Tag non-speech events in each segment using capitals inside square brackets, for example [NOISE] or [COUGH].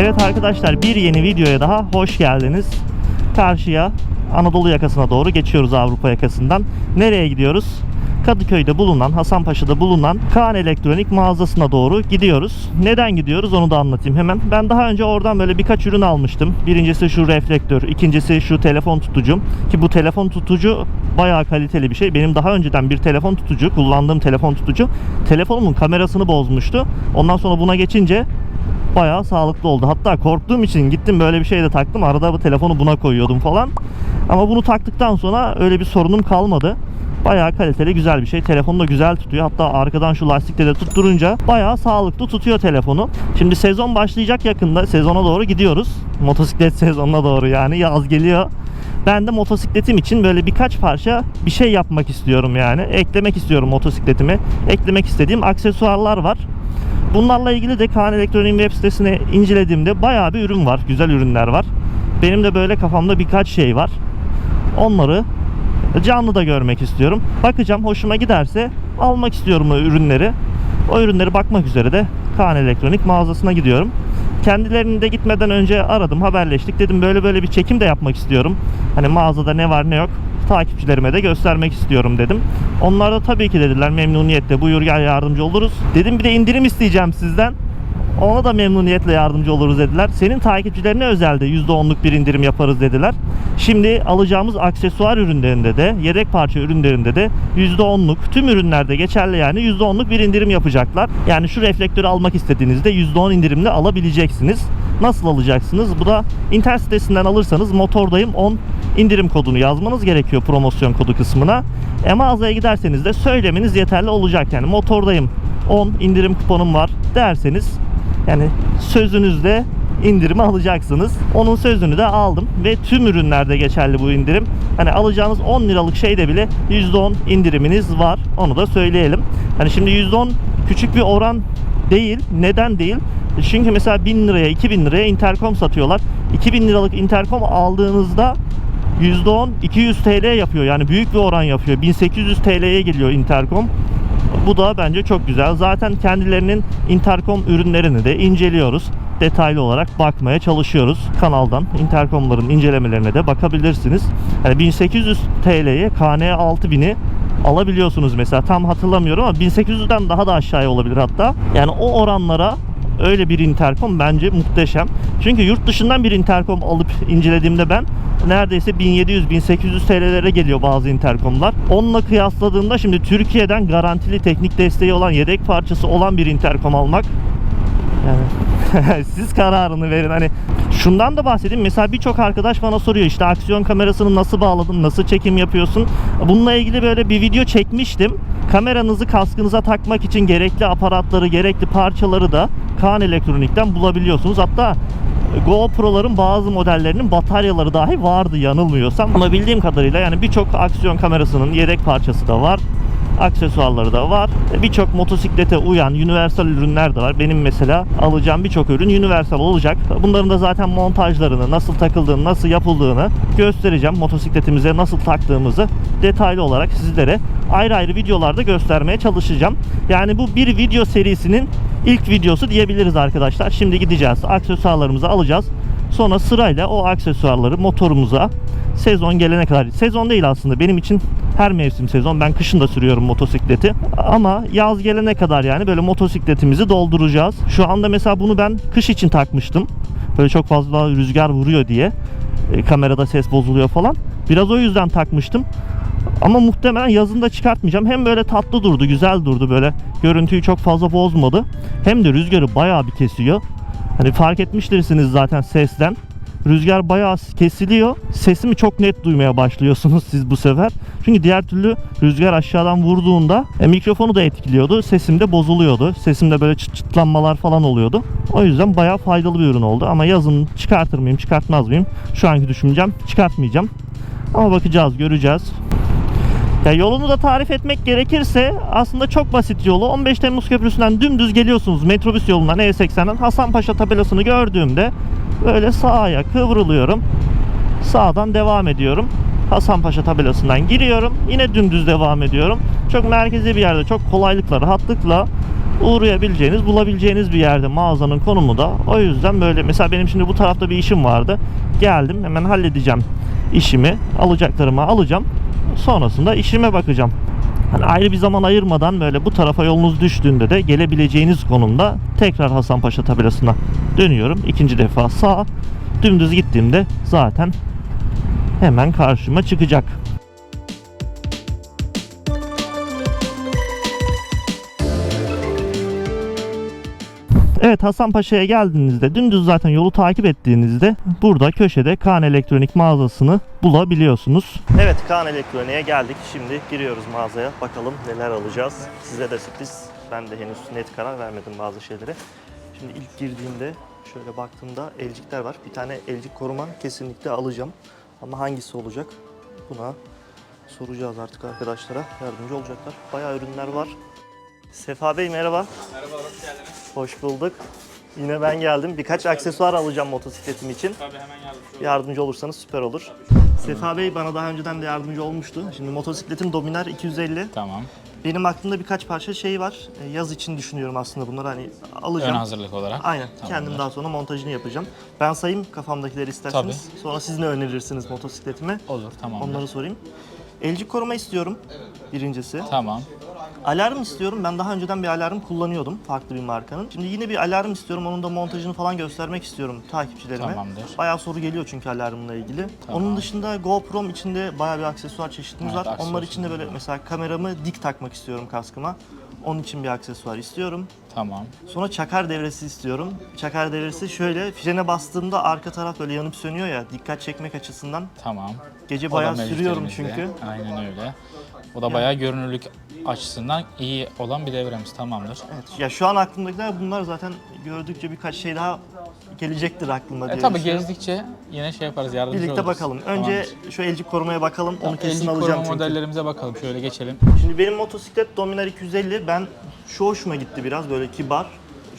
Evet arkadaşlar bir yeni videoya daha hoş geldiniz. Karşıya Anadolu yakasına doğru geçiyoruz Avrupa yakasından. Nereye gidiyoruz? Kadıköy'de bulunan, Hasanpaşa'da bulunan Kaan Elektronik mağazasına doğru gidiyoruz. Neden gidiyoruz onu da anlatayım hemen. Ben daha önce oradan böyle birkaç ürün almıştım. Birincisi şu reflektör, ikincisi şu telefon tutucum. Ki bu telefon tutucu bayağı kaliteli bir şey. Benim daha önceden bir telefon tutucu, kullandığım telefon tutucu telefonumun kamerasını bozmuştu. Ondan sonra buna geçince bayağı sağlıklı oldu. Hatta korktuğum için gittim böyle bir şey de taktım. Arada bu telefonu buna koyuyordum falan. Ama bunu taktıktan sonra öyle bir sorunum kalmadı. Bayağı kaliteli güzel bir şey. Telefonu da güzel tutuyor. Hatta arkadan şu lastikle de tutturunca bayağı sağlıklı tutuyor telefonu. Şimdi sezon başlayacak yakında. Sezona doğru gidiyoruz. Motosiklet [LAUGHS] sezonuna doğru yani yaz geliyor. Ben de motosikletim için böyle birkaç parça bir şey yapmak istiyorum yani. Eklemek istiyorum motosikletime. Eklemek istediğim aksesuarlar var. Bunlarla ilgili de Kaan Elektronik'in web sitesini incelediğimde bayağı bir ürün var. Güzel ürünler var. Benim de böyle kafamda birkaç şey var. Onları canlı da görmek istiyorum. Bakacağım hoşuma giderse almak istiyorum o ürünleri. O ürünleri bakmak üzere de Kaan Elektronik mağazasına gidiyorum. Kendilerini de gitmeden önce aradım, haberleştik. Dedim böyle böyle bir çekim de yapmak istiyorum. Hani mağazada ne var ne yok takipçilerime de göstermek istiyorum dedim. Onlar da tabii ki dediler memnuniyetle buyur gel yardımcı oluruz. Dedim bir de indirim isteyeceğim sizden. Ona da memnuniyetle yardımcı oluruz dediler. Senin takipçilerine özelde %10'luk bir indirim yaparız dediler. Şimdi alacağımız aksesuar ürünlerinde de, yedek parça ürünlerinde de %10'luk, tüm ürünlerde geçerli yani %10'luk bir indirim yapacaklar. Yani şu reflektörü almak istediğinizde %10 indirimle alabileceksiniz. Nasıl alacaksınız? Bu da internet sitesinden alırsanız motordayım 10 indirim kodunu yazmanız gerekiyor promosyon kodu kısmına. E mağazaya giderseniz de söylemeniz yeterli olacak. Yani motordayım 10 indirim kuponum var derseniz yani sözünüzde indirimi alacaksınız. Onun sözünü de aldım ve tüm ürünlerde geçerli bu indirim. Hani alacağınız 10 liralık şeyde bile %10 indiriminiz var. Onu da söyleyelim. Hani şimdi %10 küçük bir oran değil. Neden değil? Çünkü mesela 1000 liraya 2000 liraya interkom satıyorlar. 2000 liralık interkom aldığınızda %10 200 TL yapıyor. Yani büyük bir oran yapıyor. 1800 TL'ye geliyor interkom. Bu da bence çok güzel. Zaten kendilerinin interkom ürünlerini de inceliyoruz. Detaylı olarak bakmaya çalışıyoruz. Kanaldan interkomların incelemelerine de bakabilirsiniz. Yani 1800 TL'ye KN 6000'i alabiliyorsunuz mesela. Tam hatırlamıyorum ama 1800'den daha da aşağıya olabilir hatta. Yani o oranlara öyle bir interkom bence muhteşem. Çünkü yurt dışından bir interkom alıp incelediğimde ben neredeyse 1700-1800 TL'lere geliyor bazı interkomlar. Onunla kıyasladığımda şimdi Türkiye'den garantili teknik desteği olan yedek parçası olan bir interkom almak yani [LAUGHS] siz kararını verin. Hani şundan da bahsedeyim. Mesela birçok arkadaş bana soruyor işte aksiyon kamerasını nasıl bağladın, nasıl çekim yapıyorsun? Bununla ilgili böyle bir video çekmiştim. Kameranızı kaskınıza takmak için gerekli aparatları, gerekli parçaları da Kaan Elektronik'ten bulabiliyorsunuz. Hatta GoPro'ların bazı modellerinin bataryaları dahi vardı yanılmıyorsam. Ama bildiğim kadarıyla yani birçok aksiyon kamerasının yedek parçası da var aksesuarları da var. Birçok motosiklete uyan universal ürünler de var. Benim mesela alacağım birçok ürün universal olacak. Bunların da zaten montajlarını, nasıl takıldığını, nasıl yapıldığını göstereceğim. Motosikletimize nasıl taktığımızı detaylı olarak sizlere ayrı ayrı videolarda göstermeye çalışacağım. Yani bu bir video serisinin ilk videosu diyebiliriz arkadaşlar. Şimdi gideceğiz. Aksesuarlarımızı alacağız. Sonra sırayla o aksesuarları motorumuza sezon gelene kadar sezon değil aslında benim için her mevsim sezon ben kışın da sürüyorum motosikleti ama yaz gelene kadar yani böyle motosikletimizi dolduracağız şu anda mesela bunu ben kış için takmıştım böyle çok fazla rüzgar vuruyor diye e, kamerada ses bozuluyor falan biraz o yüzden takmıştım ama muhtemelen yazında çıkartmayacağım. Hem böyle tatlı durdu, güzel durdu böyle. Görüntüyü çok fazla bozmadı. Hem de rüzgarı bayağı bir kesiyor. Hani fark etmiştirsiniz zaten sesten. Rüzgar bayağı kesiliyor. Sesimi çok net duymaya başlıyorsunuz siz bu sefer. Çünkü diğer türlü rüzgar aşağıdan vurduğunda e, mikrofonu da etkiliyordu. Sesim de bozuluyordu. Sesimde böyle çıt çıtlanmalar falan oluyordu. O yüzden bayağı faydalı bir ürün oldu. Ama yazın çıkartır mıyım, çıkartmaz mıyım? Şu anki düşüncem çıkartmayacağım. Ama bakacağız, göreceğiz. Ya yolunu da tarif etmek gerekirse aslında çok basit yolu. 15 Temmuz Köprüsü'nden dümdüz geliyorsunuz metrobüs yolundan E80'den Hasanpaşa tabelasını gördüğümde böyle sağa kıvrılıyorum. Sağdan devam ediyorum. Hasanpaşa tabelasından giriyorum. Yine dümdüz devam ediyorum. Çok merkezi bir yerde çok kolaylıkla, rahatlıkla uğrayabileceğiniz, bulabileceğiniz bir yerde mağazanın konumu da. O yüzden böyle mesela benim şimdi bu tarafta bir işim vardı. Geldim hemen halledeceğim işimi, alacaklarımı alacağım. Sonrasında işime bakacağım. Hani ayrı bir zaman ayırmadan böyle bu tarafa yolunuz düştüğünde de gelebileceğiniz konumda tekrar Hasanpaşa tabelasına dönüyorum. İkinci defa sağ. Dümdüz gittiğimde zaten hemen karşıma çıkacak. Evet Hasanpaşa'ya geldiğinizde dümdüz zaten yolu takip ettiğinizde burada köşede Kaan Elektronik mağazasını bulabiliyorsunuz. Evet Kaan Elektronik'e geldik. Şimdi giriyoruz mağazaya. Bakalım neler alacağız. Size de sürpriz. Ben de henüz net karar vermedim bazı şeylere. Şimdi ilk girdiğimde şöyle baktığımda elcikler var. Bir tane elcik koruma kesinlikle alacağım. Ama hangisi olacak? Buna soracağız artık arkadaşlara. Yardımcı olacaklar. Bayağı ürünler var. Sefa Bey merhaba. Merhaba, hoş geldiniz. Hoş bulduk. Yine ben geldim. Birkaç aksesuar alacağım motosikletim için. Tabii hemen yardımcı olayım. Yardımcı olursanız süper olur. Sefa Bey bana daha önceden de yardımcı olmuştu. Şimdi motosikletim Dominar 250. Tamam. Benim aklımda birkaç parça şey var. E, Yaz için düşünüyorum aslında bunları hani Ön alacağım. hazırlık olarak. Aynen. Tamamdır. Kendim daha sonra montajını yapacağım. Ben sayayım kafamdakileri isterseniz. Sonra siz ne önerirsiniz motosikletime? Olur, tamam. Onları sorayım. Elcik koruma istiyorum. Birincisi. Tamam. Alarm istiyorum. Ben daha önceden bir alarm kullanıyordum farklı bir markanın. Şimdi yine bir alarm istiyorum. Onun da montajını falan göstermek istiyorum takipçilerime. Tamamdır. Bayağı soru geliyor çünkü alarmla ilgili. Onun dışında GoPro'm içinde bayağı bir aksesuar çeşitimiz Evet, var. Onlar için de böyle mesela kameramı dik takmak istiyorum kaskıma. Onun için bir aksesuar istiyorum. Tamam. Sonra çakar devresi istiyorum. Çakar devresi şöyle frene bastığımda arka taraf böyle yanıp sönüyor ya dikkat çekmek açısından. Tamam. Gece bayağı sürüyorum çünkü. Aynen öyle. O da bayağı görünürlük açısından iyi olan bir devremiz. Tamamdır. Evet, ya şu an aklımdakiler bunlar zaten gördükçe birkaç şey daha gelecektir aklıma diye E tabii düşünüyorum. gezdikçe yine şey yaparız, yardımcı Birlikte oluruz. bakalım. Önce şu elcik korumaya bakalım. Onu kesin Elcik alacağım koruma çünkü. modellerimize bakalım. Şöyle geçelim. Şimdi benim motosiklet Dominar 250. Ben şu hoşuma gitti biraz böyle kibar.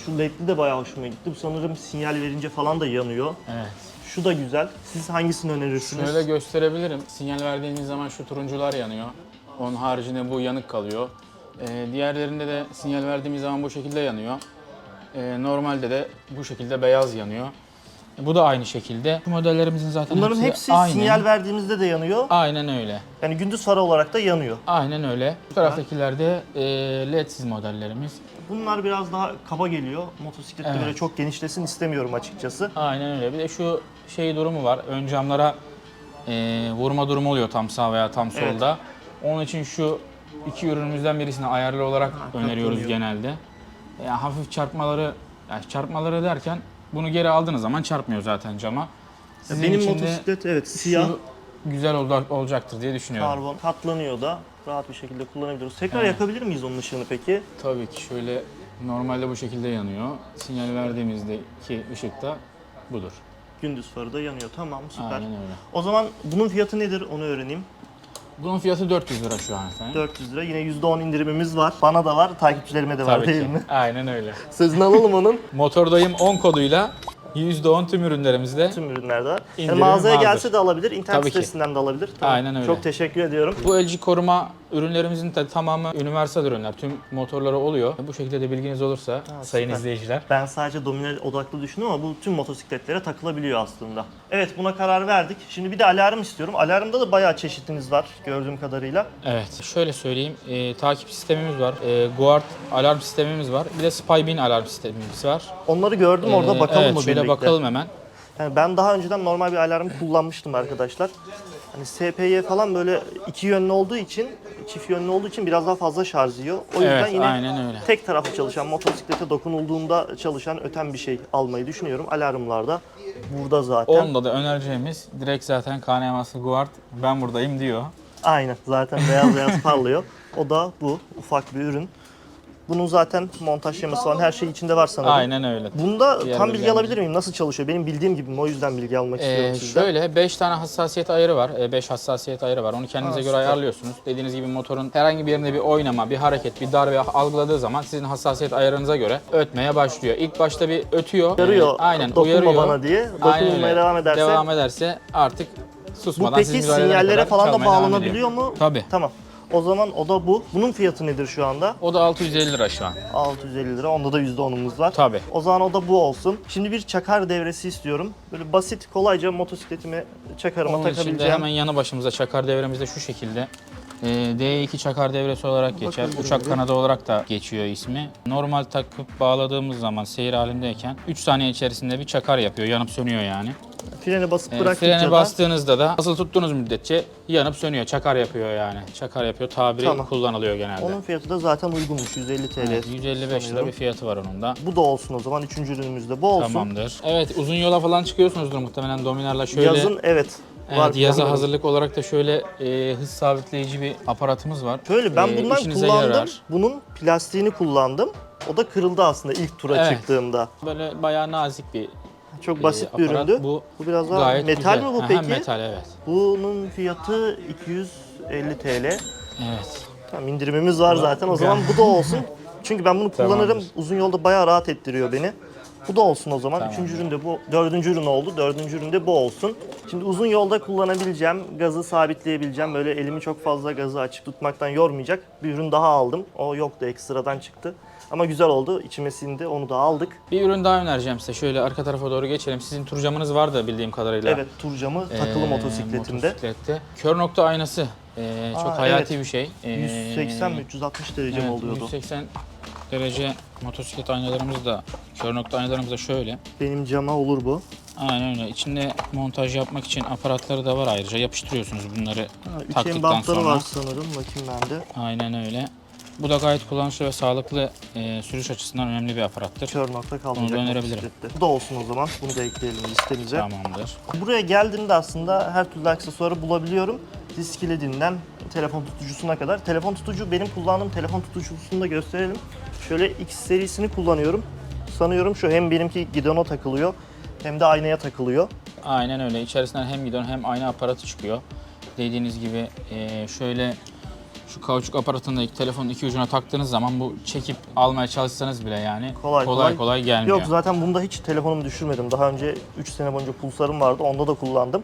Şu ledli de bayağı hoşuma gitti. Bu sanırım sinyal verince falan da yanıyor. Evet. Şu da güzel. Siz hangisini önerirsiniz? Şöyle gösterebilirim. Sinyal verdiğiniz zaman şu turuncular yanıyor. Onun haricinde bu yanık kalıyor. Ee, diğerlerinde de sinyal verdiğimiz zaman bu şekilde yanıyor. Ee, normalde de bu şekilde beyaz yanıyor. E, Bu da aynı şekilde. Bu modellerimizin zaten Bunların hepsi, hepsi aynı. sinyal verdiğimizde de yanıyor. Aynen öyle. Yani gündüz farı olarak da yanıyor. Aynen öyle. Bu taraftakiler de e, LED'siz modellerimiz. Bunlar biraz daha kaba geliyor. Motosiklette Evet. böyle çok genişlesin istemiyorum açıkçası. Aynen öyle. Bir de şu şey durumu var. Ön camlara e, vurma durumu oluyor tam sağ veya tam solda. Onun için şu iki ürünümüzden birisini ayarlı olarak öneriyoruz katlanıyor. genelde. Yani hafif çarpmaları, yani çarpmaları derken bunu geri aldığınız zaman çarpmıyor zaten cama. Sizin Benim için de motosiklet evet siyah. şu güzel oldu- olacaktır diye düşünüyorum. Karbon katlanıyor da rahat bir şekilde kullanabiliyoruz. Tekrar yakabilir miyiz onun ışığını peki? Tabii ki şöyle normalde bu şekilde yanıyor. Sinyal verdiğimizdeki ışık da budur. Gündüz farı da yanıyor. Tamam süper. Aynen öyle. O zaman bunun fiyatı nedir onu öğreneyim. Bunun fiyatı 400 lira şu an efendim. 400 lira. Yine %10 indirimimiz var. Bana da var, takipçilerime de var Tabii değil ki. mi? Aynen öyle. [LAUGHS] Sözünü alalım onun. Motordayım 10 koduyla %10 tüm ürünlerimizde. Tüm ürünlerde var. Yani İndirim mağazaya vardır. gelse de alabilir, internet Tabii ki. sitesinden de alabilir. Aynen öyle. Çok teşekkür ediyorum. Bu LG koruma ürünlerimizin de tamamı universal ürünler. Tüm motorları oluyor. Bu şekilde de bilginiz olursa sayın süper. izleyiciler. Ben sadece dominer odaklı düşündüm ama bu tüm motosikletlere takılabiliyor aslında. Evet buna karar verdik. Şimdi bir de alarm istiyorum. Alarmda da bayağı çeşitiniz var gördüğüm kadarıyla. Evet. Şöyle söyleyeyim. e, takip sistemimiz var. E, Guard alarm sistemimiz var. Bir de Spybin alarm sistemimiz var. Onları gördüm orada E, bakalım evet, mı şöyle birlikte? bakalım hemen. Yani ben daha önceden normal bir alarm kullanmıştım arkadaşlar. Hani SPY falan böyle iki yönlü olduğu için, çift yönlü olduğu için biraz daha fazla şarj yiyor. O yüzden Evet, yine aynen öyle. tek taraflı çalışan, motosiklete dokunulduğunda çalışan öten bir şey almayı düşünüyorum. Alarmlarda burada zaten. Onda da önereceğimiz direkt zaten KNM'si Guard ben buradayım diyor. Aynen zaten beyaz beyaz parlıyor. O da bu ufak bir ürün. Bunun zaten montaj şeması falan her şey içinde var sanırım. Aynen öyle. Bunda Diğer tam bilgi alabilir miyim? Nasıl çalışıyor? Benim bildiğim gibi mi? O yüzden bilgi almak istiyorum Ee, sizden. şöyle 5 tane hassasiyet ayarı var. 5 hassasiyet ayarı var. Onu kendinize Aa, göre süper. ayarlıyorsunuz. Dediğiniz gibi motorun herhangi bir yerinde bir oynama, bir hareket, bir darbe algıladığı zaman sizin hassasiyet ayarınıza göre ötmeye başlıyor. İlk başta bir ötüyor. Uyarıyor, Ee, aynen dokunma uyarıyor. bana diye. Öyle. devam ederse- Devam ederse artık Bu susmadan peki siz müdahale edene sinyallere kadar falan da çalmaya devam bağlanabiliyor mu? Tabii. Tamam. O zaman o da bu. Bunun fiyatı nedir şu anda? O da 650 lira şu an. 650 lira. Onda da %10'umuz var. Tabii. O zaman o da bu olsun. Şimdi bir çakar devresi istiyorum. Böyle basit, kolayca motosikletime çakarıma Onun takabileceğim. hemen yanı başımızda çakar devremizde şu şekilde. Ee, D2 çakar devresi olarak geçer. Bakın Uçak kanadı olarak da geçiyor ismi. Normal takıp bağladığımız zaman seyir halindeyken 3 saniye içerisinde bir çakar yapıyor. Yanıp sönüyor yani. Freni basıp Ee, bıraktıkça frene da bastığınızda da asıl tuttuğunuz müddetçe yanıp sönüyor. Çakar yapıyor yani. Çakar yapıyor. Tabiri Tamam. kullanılıyor genelde. onun fiyatı da zaten uygunmuş. 150 TL. Evet, 155 lira sanıyorum. bir fiyatı var onun da. Bu da olsun o zaman. Üçüncü ürünümüz de bu olsun. Tamamdır. Evet uzun yola falan çıkıyorsunuzdur muhtemelen Dominar'la şöyle. Yazın evet. Evet, yaza planlarım. hazırlık olarak da şöyle e, hız sabitleyici bir aparatımız var. Şöyle ben E, bundan işinize kullandım. yarar. Bunun plastiğini kullandım. O da kırıldı aslında ilk tura Evet. çıktığımda. Böyle bayağı nazik bir Çok e, basit bir aparat. üründü. Bu, Bu biraz daha gayet metal güzel. mi bu Aha, peki? metal evet. Bunun fiyatı 250 TL. Evet. Tamam indirimimiz var zaten. O zaman bu da olsun. [LAUGHS] Çünkü ben bunu kullanırım. Tamamdır. Uzun yolda bayağı rahat ettiriyor beni. Bu da olsun o zaman. Tamamdır. Üçüncü ürün de bu. Dördüncü ürün oldu. Dördüncü ürün de bu olsun. Şimdi uzun yolda kullanabileceğim, gazı sabitleyebileceğim, böyle elimi çok fazla gazı açık tutmaktan yormayacak bir ürün daha aldım. O yoktu, ekstradan çıktı. Ama güzel oldu, içime sindi, onu da aldık. Bir ürün daha önereceğim size. Şöyle arka tarafa doğru geçelim. Sizin tur camınız vardı bildiğim kadarıyla. Evet, tur camı takılı Ee, motosikletimde. motosiklette. Kör nokta aynası. Ee, çok Aa, hayati evet. bir şey. Ee, 180 mi 360 derece mi evet, oluyordu? 180 derece motosiklet aynalarımız da, kör nokta aynalarımız da şöyle. Benim cama olur bu. Aynen öyle. İçinde montaj yapmak için aparatları da var ayrıca. Yapıştırıyorsunuz bunları Ha, taktıktan bantları sonra. var sanırım. Bakayım ben de. Aynen öyle. Bu da gayet kullanışlı ve sağlıklı e, sürüş açısından önemli bir aparattır. Kör nokta kalmayacak da önerebilirim. Bu da olsun o zaman. Bunu da ekleyelim listemize. Tamamdır. Buraya geldiğimde aslında her türlü aksesuarı bulabiliyorum. Disk kiledinden telefon tutucusuna kadar. Telefon tutucu benim kullandığım telefon tutucusunu da gösterelim. Şöyle X serisini kullanıyorum. Sanıyorum şu hem benimki gidona takılıyor hem de aynaya takılıyor. Aynen öyle. İçerisinden hem gidon hem ayna aparatı çıkıyor. Dediğiniz gibi e, şöyle şu kauçuk aparatını telefonun iki ucuna taktığınız zaman bu çekip almaya çalışsanız bile yani Kolay kolay, kolay. gelmiyor. Yok zaten bunda hiç telefonumu düşürmedim. Daha önce 3 sene boyunca pulsarım vardı. Onda da kullandım.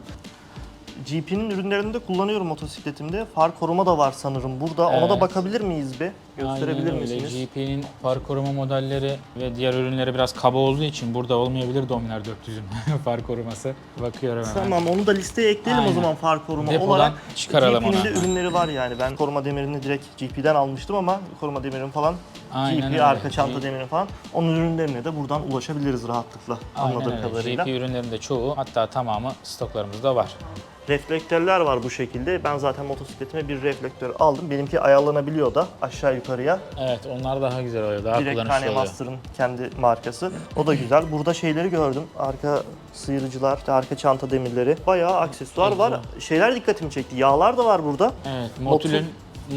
GP'nin ürünlerini de kullanıyorum motosikletimde. Far koruma da var sanırım burada. Ona da Evet. bakabilir miyiz bir? Gösterebilir Aynen öyle. misiniz? GP'nin far koruma modelleri ve diğer ürünleri biraz kaba olduğu için burada olmayabilir Dominar 400'ün [LAUGHS] far koruması. Bakıyorum hemen. Tamam onu da listeye ekleyelim Aynen. o zaman far koruma Depodan olarak. çıkaralım GP'nin de ürünleri var yani. Ben koruma demirini direkt GP'den almıştım ama koruma demirim falan Aynen GP öyle. arka çanta G- demiri falan. Onun ürünlerine de buradan ulaşabiliriz rahatlıkla anladığım Aynen öyle. kadarıyla. GP ürünlerinde çoğu hatta tamamı stoklarımızda var. Reflektörler var bu şekilde. Ben zaten motosikletime bir reflektör aldım. Benimki ayarlanabiliyor da aşağı yukarıya. Evet onlar daha güzel oluyor. Daha Direkt kullanışlı Kanye oluyor. Master'ın kendi markası. O da güzel. Burada şeyleri gördüm. Arka sıyırıcılar, işte arka çanta demirleri. Bayağı aksesuar var. Şeyler dikkatimi çekti. Yağlar da var burada. Evet, Motül'ün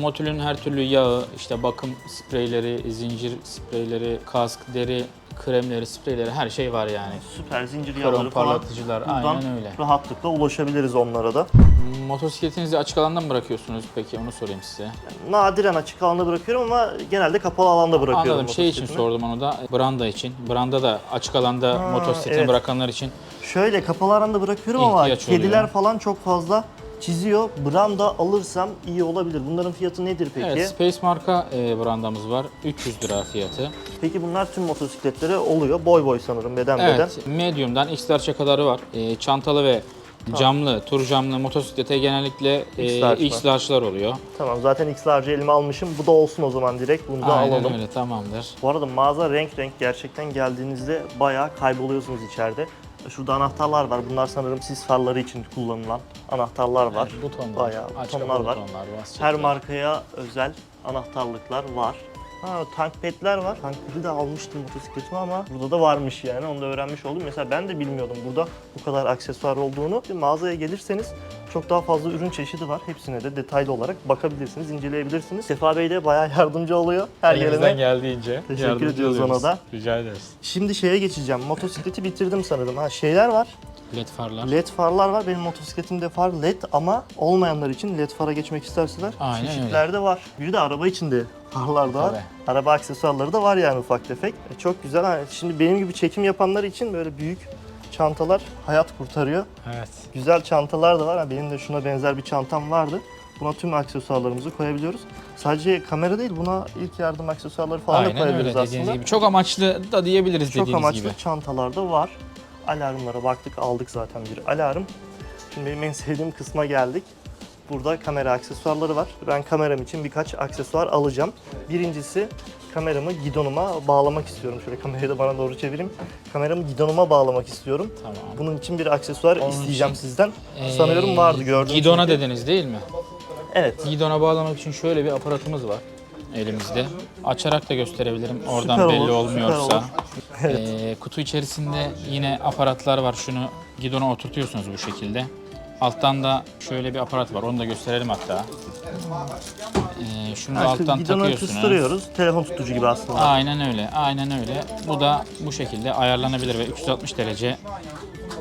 Motül'ün her türlü yağı, işte bakım spreyleri, zincir spreyleri, kask, deri, kremleri, spreyleri her şey var yani. Süper zincir Krom yağları falan. parlatıcılar, Buradan aynen öyle. rahatlıkla ulaşabiliriz onlara da. Motosikletinizi açık alanda mı bırakıyorsunuz peki onu sorayım size. Nadiren açık alanda bırakıyorum ama genelde kapalı alanda bırakıyorum Anladım. Şey için motosikletimi. sordum onu da. Branda için. Branda da açık alanda Ha, motosikletini evet. bırakanlar için. Şöyle kapalı alanda bırakıyorum ama İhtiyaç kediler oluyor. falan çok fazla çiziyor. Branda alırsam iyi olabilir. Bunların fiyatı nedir peki? Evet, Space marka e, brandamız var. 300 lira fiyatı. Peki bunlar tüm motosikletlere oluyor. Boy boy sanırım beden beden. Evet, medium'dan X-Large'a kadarı var. E, çantalı ve camlı, tur camlı motosiklete genellikle X-Large e, X-Large'lar oluyor. Tamam zaten X-Large elime almışım. Bu da olsun o zaman direkt. Bunu da Aynen alalım. öyle, tamamdır. Bu arada mağaza renk renk gerçekten geldiğinizde bayağı kayboluyorsunuz içeride. Şurada anahtarlar var. Bunlar sanırım sis farları için kullanılan anahtarlar var. Evet, butonlar, Bayağı butonlar var. butonlar, Her markaya özel anahtarlıklar var. Ha, tank pedler var. Tank pedi de almıştım motosikletime ama burada da varmış yani. Onu da öğrenmiş oldum. Mesela ben de bilmiyordum burada bu kadar aksesuar olduğunu. Bir mağazaya gelirseniz çok daha fazla ürün çeşidi var. Hepsine de detaylı olarak bakabilirsiniz, inceleyebilirsiniz. Sefa Bey de bayağı [LAUGHS] yardımcı oluyor her Elimizden yerine. geldiğince Teşekkür yardımcı ediyoruz ona oluyoruz. da. Rica ederiz. Şimdi şeye geçeceğim. Motosikleti bitirdim sanırım. Ha şeyler var. LED farlar. LED farlar var. Benim motosikletimde far LED ama olmayanlar için LED fara geçmek isterseler Aynen öyle. çeşitlerde var. Bir de araba içinde farlar da var. Tabii. Araba aksesuarları da var yani ufak tefek. E, çok güzel. Ha, Şimdi benim gibi çekim yapanlar için böyle büyük çantalar hayat kurtarıyor. Evet. Güzel çantalar da var. Benim de şuna benzer bir çantam vardı. Buna tüm aksesuarlarımızı koyabiliyoruz. Sadece kamera değil buna ilk yardım aksesuarları falan da Aynen öyle koyabiliriz dediğiniz aslında. gibi. Çok amaçlı da diyebiliriz Çok dediğiniz amaçlı gibi. çantalarda var. Alarmlara baktık aldık zaten bir alarm. Şimdi benim en sevdiğim kısma geldik. Burada kamera aksesuarları var. Ben kameram için birkaç aksesuar alacağım. Birincisi kameramı gidonuma bağlamak istiyorum. Şöyle kamerayı da bana doğru çevireyim. Kameramı gidonuma bağlamak istiyorum. Tamam. Bunun için bir aksesuar Onun isteyeceğim için, sizden. Ee, Sanıyorum vardı gördüm. Gidona çünkü. dediniz değil mi? Evet. Gidona bağlamak için şöyle bir aparatımız var elimizde. Açarak da gösterebilirim oradan Süper belli olur, süper olmuyorsa. olur. Ee, kutu içerisinde yine aparatlar var. Şunu gidona oturtuyorsunuz bu şekilde. Alttan da şöyle bir aparat var. Onu da gösterelim hatta. Ee, şunu da alttan gidona takıyorsunuz. kıstırıyoruz. Telefon tutucu gibi aslında. Aynen öyle. Aynen öyle. Bu da bu şekilde ayarlanabilir ve 360 derece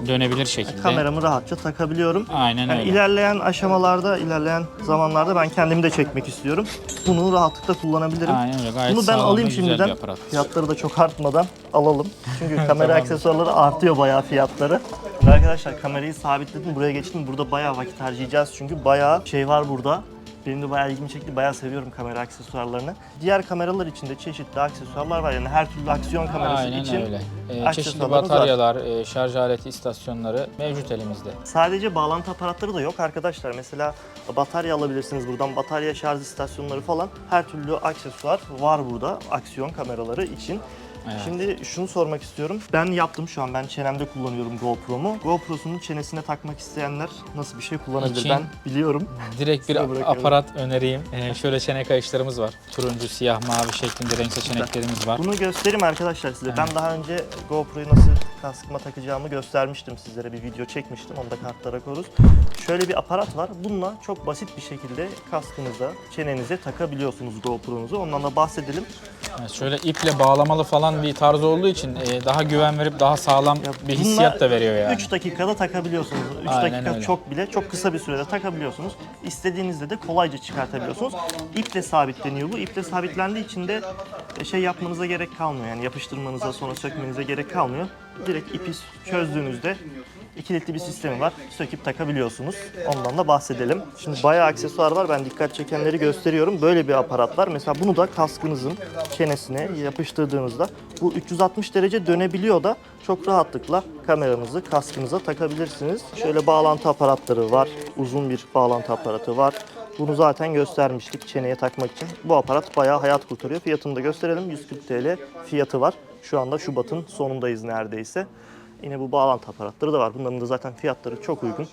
dönebilir şekilde. Kameramı rahatça takabiliyorum. Aynen Yani öyle. ilerleyen aşamalarda, ilerleyen zamanlarda ben kendimi de çekmek istiyorum. Bunu rahatlıkla kullanabilirim. Aynen öyle. Gayet Bunu ben sağlam ve alayım güzel bir şimdiden. aparat. Fiyatları da çok artmadan alalım. Çünkü [LAUGHS] kamera aksesuarları artıyor bayağı fiyatları. Arkadaşlar kamerayı sabitledim. Buraya geçtim. Burada bayağı vakit harcayacağız. Çünkü bayağı şey var burada. Benim de bayağı ilgimi çekti. Bayağı seviyorum kamera aksesuarlarını. Diğer kameralar için de çeşitli aksesuarlar var. Yani her türlü aksiyon kamerası Aynen için öyle. Ee, çeşitli aksesuarlarımız var. bataryalar, e, şarj aleti istasyonları mevcut elimizde. Sadece bağlantı aparatları da yok arkadaşlar. Mesela batarya alabilirsiniz buradan. Batarya şarj istasyonları falan. Her türlü aksesuar var burada aksiyon kameraları için. Evet. Şimdi şunu sormak istiyorum. Ben yaptım şu an. Ben çenemde kullanıyorum GoPro'mu. GoPro'sunu çenesine takmak isteyenler nasıl bir şey kullanabilir? İçin- Ben biliyorum. Direkt bir aparat önereyim. Ee, şöyle çene kayışlarımız var. Turuncu, siyah, mavi şeklinde renk seçeneklerimiz var. Bunu göstereyim arkadaşlar size. Ben daha önce GoPro'yu nasıl kaskıma takacağımı göstermiştim sizlere. Bir video çekmiştim. Onu da kartlara koruz. Şöyle bir aparat var. Bununla çok basit bir şekilde kaskınıza, çenenize takabiliyorsunuz GoPro'nuzu. Ondan da bahsedelim. Evet, şöyle iple bağlamalı falan bir tarz olduğu için e, daha güven verip daha sağlam bir hissiyat da veriyor yani. 3 dakikada takabiliyorsunuz. 3 Aynen dakika öyle. çok bile, çok kısa bir sürede takabiliyorsunuz. İstediğinizde de kolayca çıkartabiliyorsunuz. İple sabitleniyor bu. İple sabitlendiği için de e, şey yapmanıza gerek kalmıyor. Yani yapıştırmanıza sonra sökmenize gerek kalmıyor. Direkt ipi çözdüğünüzde kilitli bir sistemi var. Söküp takabiliyorsunuz. Ondan da bahsedelim. Şimdi bayağı aksesuar var. Ben dikkat çekenleri gösteriyorum. Böyle bir aparat var. Mesela bunu da kaskınızın çenesine yapıştırdığınızda bu 360 derece dönebiliyor da çok rahatlıkla kameranızı kaskınıza takabilirsiniz. Şöyle bağlantı aparatları var. Uzun bir bağlantı aparatı var. Bunu zaten göstermiştik çeneye takmak için. Bu aparat bayağı hayat kurtarıyor. Fiyatını da gösterelim. 140 TL fiyatı var. Şu anda Şubat'ın sonundayız neredeyse. Yine bu bağlantı aparatları da var. Bunların da zaten fiyatları çok uygun.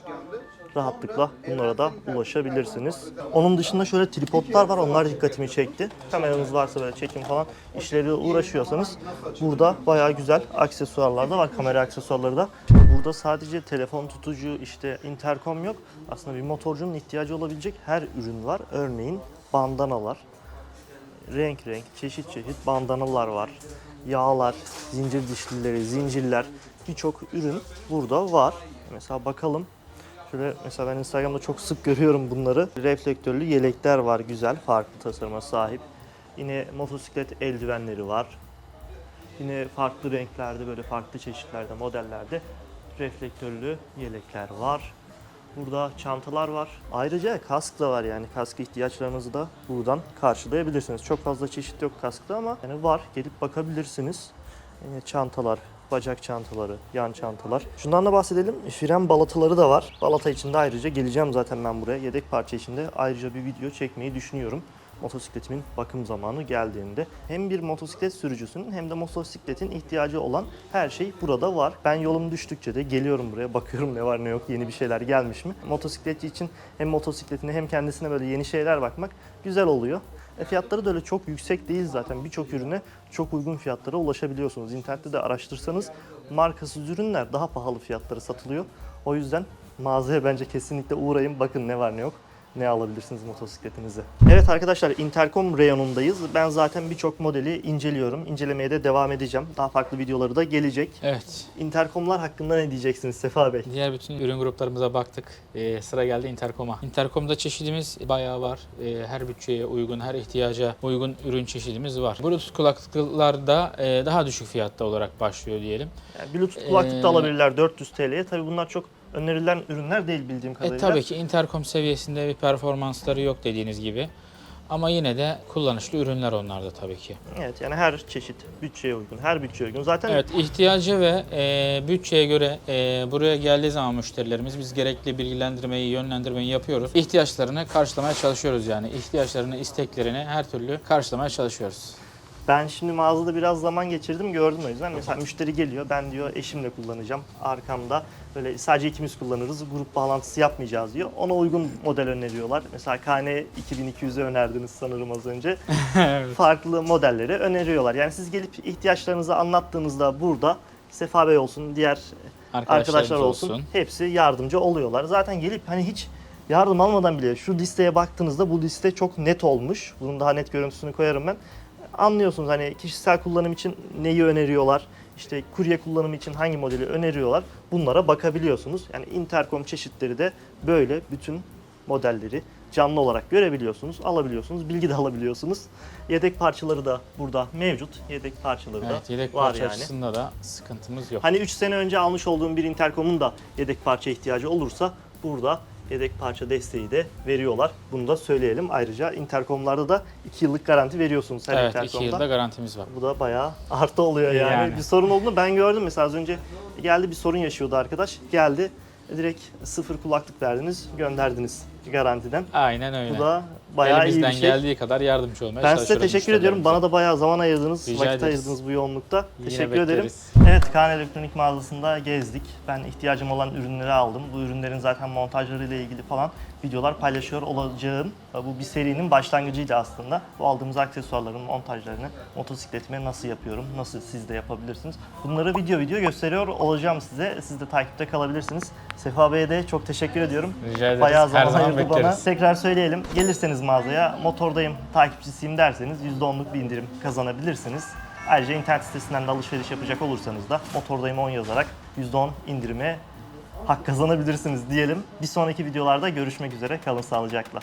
Rahatlıkla bunlara da ulaşabilirsiniz. Onun dışında şöyle tripodlar var. Onlar dikkatimi çekti. Kameranız varsa böyle çekim falan işleriyle uğraşıyorsanız burada bayağı güzel aksesuarlar da var. Kamera aksesuarları da. Burada sadece telefon tutucu, işte interkom yok. Aslında bir motorcunun ihtiyacı olabilecek her ürün var. Örneğin bandanalar, renk renk, çeşit çeşit bandanalar var. Yağlar, zincir dişlileri, zincirler birçok ürün burada var. Mesela bakalım. Şöyle mesela ben Instagram'da çok sık görüyorum bunları. Reflektörlü yelekler var güzel, farklı tasarıma sahip. Yine motosiklet eldivenleri var. Yine farklı renklerde böyle farklı çeşitlerde, modellerde reflektörlü yelekler var. Burada çantalar var. Ayrıca kask da var yani kask ihtiyaçlarınızı da buradan karşılayabilirsiniz. Çok fazla çeşit yok kaskta ama yani var. Gelip bakabilirsiniz. Yine çantalar, bacak çantaları, yan çantalar. Şundan da bahsedelim. Fren balataları da var. Balata içinde ayrıca geleceğim zaten ben buraya. Yedek parça içinde ayrıca bir video çekmeyi düşünüyorum motosikletimin bakım zamanı geldiğinde hem bir motosiklet sürücüsünün hem de motosikletin ihtiyacı olan her şey burada var. Ben yolum düştükçe de geliyorum buraya bakıyorum ne var ne yok yeni bir şeyler gelmiş mi. Motosikletçi için hem motosikletine hem kendisine böyle yeni şeyler bakmak güzel oluyor. E fiyatları da öyle çok yüksek değil zaten. Birçok ürüne çok uygun fiyatlara ulaşabiliyorsunuz. İnternette de araştırsanız markasız ürünler daha pahalı fiyatlara satılıyor. O yüzden mağazaya bence kesinlikle uğrayın bakın ne var ne yok ne alabilirsiniz motosikletinize. Evet arkadaşlar Intercom reyonundayız. Ben zaten birçok modeli inceliyorum. İncelemeye de devam edeceğim. Daha farklı videoları da gelecek. Evet. Intercomlar hakkında ne diyeceksiniz Sefa Bey? Diğer bütün ürün gruplarımıza baktık. Ee, sıra geldi Intercom'a. Intercom'da çeşidimiz bayağı var. Ee, her bütçeye uygun, her ihtiyaca uygun ürün çeşidimiz var. Bluetooth kulaklıklarda e, daha düşük fiyatta olarak başlıyor diyelim. Yani Bluetooth kulaklık da Ee, alabilirler 400 TL'ye. Tabii bunlar çok önerilen ürünler değil bildiğim E, kadarıyla. tabii ki interkom seviyesinde bir performansları yok dediğiniz gibi. Ama yine de kullanışlı ürünler onlar da tabii ki. Evet yani her çeşit bütçeye uygun, her bütçeye uygun. Zaten Evet ihtiyacı ve e, bütçeye göre e, buraya geldiği zaman müşterilerimiz biz gerekli bilgilendirmeyi, yönlendirmeyi yapıyoruz. İhtiyaçlarını karşılamaya çalışıyoruz yani. ihtiyaçlarını, isteklerini her türlü karşılamaya çalışıyoruz. Ben şimdi mağazada biraz zaman geçirdim gördüm o yüzden. Mesela müşteri geliyor ben diyor eşimle kullanacağım arkamda. Böyle sadece ikimiz kullanırız grup bağlantısı yapmayacağız diyor. Ona uygun model öneriyorlar. Mesela KN 2200'ü önerdiniz sanırım az önce. [LAUGHS] Farklı modelleri öneriyorlar. Yani siz gelip ihtiyaçlarınızı anlattığınızda burada Sefa Bey olsun diğer arkadaşlar olsun, olsun. hepsi yardımcı oluyorlar. Zaten gelip hani hiç yardım almadan bile şu listeye baktığınızda bu liste çok net olmuş. Bunun daha net görüntüsünü koyarım ben. Anlıyorsunuz hani kişisel kullanım için neyi öneriyorlar, işte kurye kullanımı için hangi modeli öneriyorlar. Bunlara bakabiliyorsunuz. Yani interkom çeşitleri de böyle bütün modelleri canlı olarak görebiliyorsunuz, alabiliyorsunuz, bilgi de [LAUGHS] alabiliyorsunuz. Yedek parçaları da burada mevcut. Yedek parçaları Evet, da yedek var parça yani. açısında da sıkıntımız yok. Hani 3 sene önce almış olduğum bir interkomun da yedek parça ihtiyacı olursa burada yedek parça desteği de veriyorlar. Bunu da söyleyelim. Ayrıca interkomlarda da 2 yıllık garanti veriyorsunuz her evet, iki interkomda. yılda garantimiz var. Bu da bayağı artı oluyor yani. Yani. Bir sorun olduğunu ben gördüm mesela az önce geldi bir sorun yaşıyordu arkadaş. Geldi direkt sıfır kulaklık verdiniz gönderdiniz garantiden. Aynen öyle. Bu da bayağı iyi Elimizden bir şey. geldiği kadar yardımcı olmaya Ben size teşekkür ediyorum. Bana da bayağı zaman ayırdınız, Rica vakit ederiz. ayırdınız bu yoğunlukta. Yine teşekkür ederim. Bekleriz. Evet, Kaan Elektronik mağazasında gezdik. Ben ihtiyacım olan ürünleri aldım. Bu ürünlerin zaten montajlarıyla ilgili falan videolar paylaşıyor olacağım. Bu bir serinin başlangıcıydı aslında. Bu aldığımız aksesuarların montajlarını motosikletime nasıl yapıyorum, nasıl siz de yapabilirsiniz. Bunları video video gösteriyor olacağım size. Siz de takipte kalabilirsiniz. Sefa Bey'e de çok teşekkür ediyorum. Rica ederiz. Bayağı Her zaman zaman ayırdı bana. bekleriz. Tekrar söyleyelim. Gelirseniz mağazaya motordayım, takipçisiyim derseniz %10'luk bir indirim kazanabilirsiniz. Ayrıca internet sitesinden de alışveriş yapacak olursanız da motordayım 10 yazarak %10 indirime hak kazanabilirsiniz diyelim. Bir sonraki videolarda görüşmek üzere. Kalın sağlıcakla.